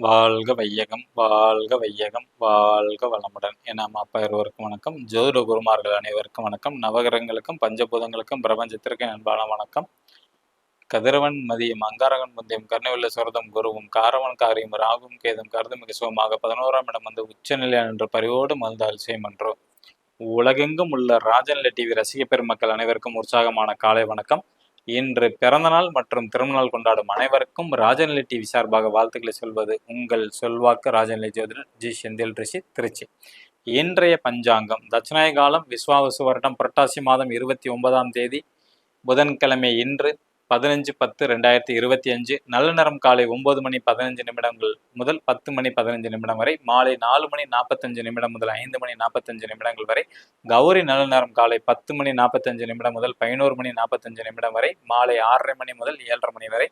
வாழ்க வையகம் வாழ்க வையகம் வாழ்க வளமுடன். என அம்மா அப்பா இருவருக்கும் வணக்கம். ஜோதிட குருமார்கள் அனைவருக்கும் வணக்கம். நவகிரகங்களுக்கும் பஞ்சபூதங்களுக்கும் பிரபஞ்சத்திற்கும் அன்பான வணக்கம். கதிரவன் மதியம் அங்காரகன் முந்தியம் கர்ணவில்ல சுரதம் குருவும் காரவன் காரியம் ராகும் கேதும் கருதுமிகு சுகமாக பதினோராம் இடம் வந்து உச்சநிலை என்ற பரிவோடு மருந்து அலட்சியம் என்றோம் உலகெங்கும் உள்ள ராஜன் டிவி ரசிக பெருமக்கள் அனைவருக்கும் உற்சாகமான காலை வணக்கம். இன்று பிறந்தநாள் மற்றும் திருமணநாள் கொண்டாடும் அனைவருக்கும் ராஜநிலை டிவி சார்பாக வாழ்த்துக்களை சொல்வது உங்கள் சொல்வாக்கு ராஜநிலை ஜோதிடர் ஜி செந்தில் ரிஷி திருச்சி. இன்றைய பஞ்சாங்கம் தட்சிணாய காலம் விஸ்வாவசு வருடம் புரட்டாசி மாதம் இருபத்தி ஒன்பதாம் தேதி புதன்கிழமை இன்று பதினஞ்சு பத்து ரெண்டாயிரத்தி இருபத்தி அஞ்சு. நல்ல நேரம் காலை ஒன்பது மணி பதினஞ்சு நிமிடங்கள் முதல் பத்து மணி பதினஞ்சு நிமிடம் வரை மாலை நாலு மணி நாற்பத்தஞ்சு நிமிடம் முதல் ஐந்து மணி நாற்பத்தஞ்சு நிமிடங்கள் வரை கௌரி நல்ல நேரம் காலை பத்து மணி நாற்பத்தஞ்சு நிமிடம் முதல் பதினோரு மணி நாற்பத்தஞ்சு நிமிடம் வரை மாலை ஆறரை மணி முதல் ஏழரை மணி வரை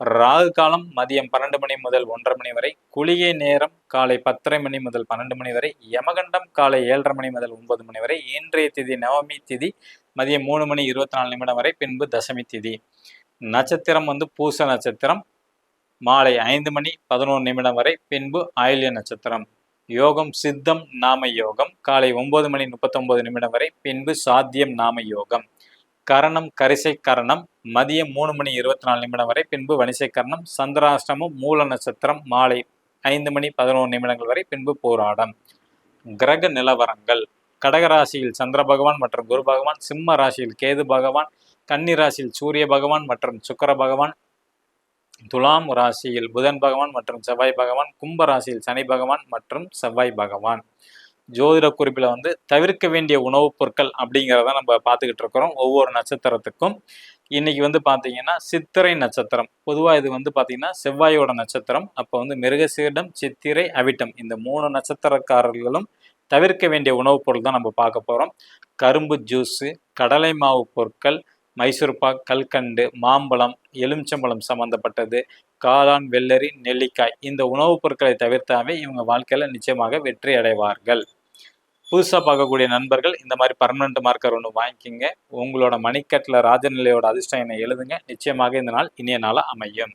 ராகு காலம் மதியம் பன்னெண்டு மணி முதல் ஒன்றரை மணி வரை குளிகை நேரம் காலை பத்தரை மணி முதல் பன்னெண்டு மணி வரை யமகண்டம் காலை ஏழரை மணி முதல் ஒன்பது மணி வரை இன்றைய திதி நவமி திதி மதியம் மூணு மணி இருபத்தி நாலு நிமிடம் வரை பின்பு தசமி திதி. நட்சத்திரம் வந்து பூச நட்சத்திரம். மாலை ஐந்து மணி பதினோரு நிமிடம் வரை பின்பு ஆயில்ய நட்சத்திரம். யோகம் சித்தம் நாம யோகம். காலை ஒன்பது மணி முப்பத்தொன்பது நிமிடம் வரை பின்பு சாத்தியம் நாம யோகம். கரணம் கரிசை கரணம். மதியம் மூணு மணி இருபத்தி நாலு நிமிடம் வரை பின்பு வணிசை கரணம். சந்திராஷ்டமம் மூல நட்சத்திரம். மாலை ஐந்து மணி பதினோரு நிமிடங்கள் வரை பின்பு போராடம். கிரக நிலவரங்கள். கடகராசியில் சந்திர பகவான் மற்றும் குரு பகவான் சிம்ம ராசியில் கேது பகவான் கன்னி ராசியில் சூரிய பகவான் மற்றும் சுக்கர பகவான் துலாம் ராசியில் புதன் பகவான் மற்றும் செவ்வாய் பகவான் கும்ப ராசியில் சனி பகவான் மற்றும் செவ்வாய் பகவான். ஜோதிட குறிப்பில் வந்து தவிர்க்க வேண்டிய உணவுப் பொருட்கள் அப்படிங்கிறத நம்ம பார்த்துக்கிட்டு இருக்கிறோம். ஒவ்வொரு நட்சத்திரத்துக்கும். இன்னைக்கு வந்து பார்த்தீங்கன்னா சித்திரை நட்சத்திரம். பொதுவாக இது வந்து பார்த்தீங்கன்னா செவ்வாயோட நட்சத்திரம். அப்போ வந்து மிருகசீடம் சித்திரை அவிட்டம் இந்த மூணு நட்சத்திரக்காரர்களும் தவிர்க்க வேண்டிய உணவுப் பொருள் தான் நம்ம பார்க்க போகிறோம் கரும்பு ஜூஸு கடலை மாவு பொருட்கள் மைசூர்பாக் கல்கண்டு மாம்பழம் எலுமிச்சம்பழம் சம்பந்தப்பட்டது காளான் வெள்ளரி நெல்லிக்காய் இந்த உணவுப் பொருட்களை தவிர்த்தாவே இவங்க வாழ்க்கையில் நிச்சயமாக வெற்றி அடைவார்கள். புதுசாக பார்க்கக்கூடிய நண்பர்கள் இந்த மாதிரி பர்மனண்ட் மார்க்கர் ஒன்று வாங்கிக்கிங்க. உங்களோட மணிக்கட்டில் ராஜநிலையோட அதிர்ஷ்டம் என்னை எழுதுங்க. நிச்சயமாக இந்த நாள் இனிய நாளாக அமையும்.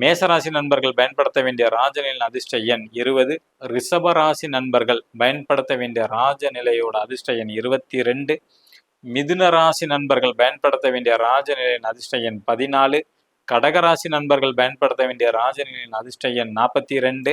மேசராசி நண்பர்கள் பயன்படுத்த வேண்டிய ராஜநிலையின் அதிர்ஷ்ட எண் இருபது. ரிஷபராசி நண்பர்கள் பயன்படுத்த வேண்டிய ராஜநிலையோட அதிர்ஷ்ட எண் இருபத்தி ரெண்டு மிதுன ராசி நண்பர்கள் பயன்படுத்த வேண்டிய ராஜநிலையின் அதிர்ஷ்ட எண் பதினாலு. கடகராசி நண்பர்கள் பயன்படுத்த வேண்டிய ராஜநிலையின் அதிர்ஷ்ட எண் நாற்பத்தி ரெண்டு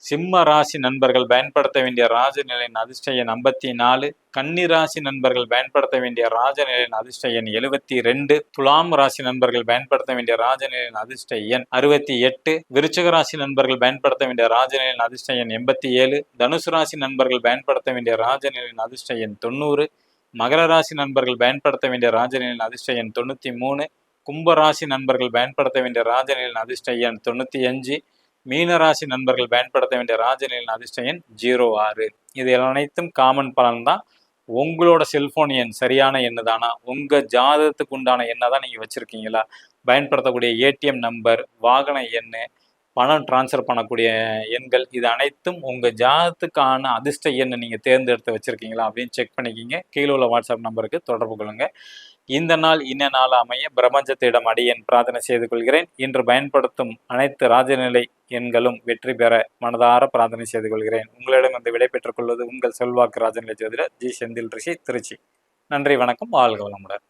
சிம்ம ராசி நண்பர்கள் பயன்படுத்த வேண்டிய ராஜநிலையின் அதிர்ஷ்ட எண் ஐம்பத்தி நாலு. கன்னி ராசி நண்பர்கள் பயன்படுத்த வேண்டிய ராஜநிலையின் அதிர்ஷ்ட எண் எழுபத்தி ரெண்டு. துலாம் ராசி நண்பர்கள் பயன்படுத்த வேண்டிய ராஜநிலையின் அதிர்ஷ்ட எண் அறுபத்தி எட்டு. விருச்சக ராசி நண்பர்கள் பயன்படுத்த வேண்டிய ராஜநிலையின் அதிர்ஷ்ட எண் எண்பத்தி ஏழு. தனுசு ராசி நண்பர்கள் பயன்படுத்த வேண்டிய ராஜநிலையின் அதிர்ஷ்ட எண் தொண்ணூறு. மகர ராசி நண்பர்கள் பயன்படுத்த வேண்டிய ராஜநிலையின் அதிர்ஷ்ட எண் தொண்ணூற்றி மூணு. கும்பராசி நண்பர்கள் பயன்படுத்த வேண்டிய ராஜநிலையின் அதிர்ஷ்ட எண் தொண்ணூற்றி அஞ்சு. மீனராசி நண்பர்கள் பயன்படுத்த வேண்டிய ராஜநிலையின் அதிர்ஷ்டயன் ஜீரோ ஆறு. இது அனைத்தும் காமன் பலன் தான் உங்களோட செல்போன் எண் சரியான எண்ணு தானா உங்கள் ஜாதகத்துக்கு உண்டான எண்ணை தான் நீங்கள் வச்சுருக்கீங்களா? பயன்படுத்தக்கூடிய ஏடிஎம் நம்பர் வாகன எண் பணம் டிரான்ஸ்ஃபர் பண்ணக்கூடிய எண்கள் இது அனைத்தும் உங்கள் ஜாதத்துக்கான அதிர்ஷ்ட எண்ணை நீங்கள் தேர்ந்தெடுத்து வச்சுருக்கீங்களா? அப்படின்னு செக் பண்ணிக்கிங்க. கீழே உள்ள வாட்ஸ்அப் நம்பருக்கு தொடர்பு கொள்ளுங்கள் இந்த நாள் இன்ன நாள் அமைய பிரபஞ்சத்திடம் அடியேன் பிரார்த்தனை செய்து கொள்கிறேன். இன்று பயன்படுத்தும் அனைத்து ராஜநிலை எண்களும் வெற்றி பெற மனதார பிரார்த்தனை செய்து கொள்கிறேன். உங்களிடம் வந்து விடை பெற்றுக் கொள்வது உங்கள் செல்வாக்கு ராஜநிலை ஜோதிடர் ஜி செந்தில் ரிஷி திருச்சி. நன்றி வணக்கம். வாழ்க வளமுடன்.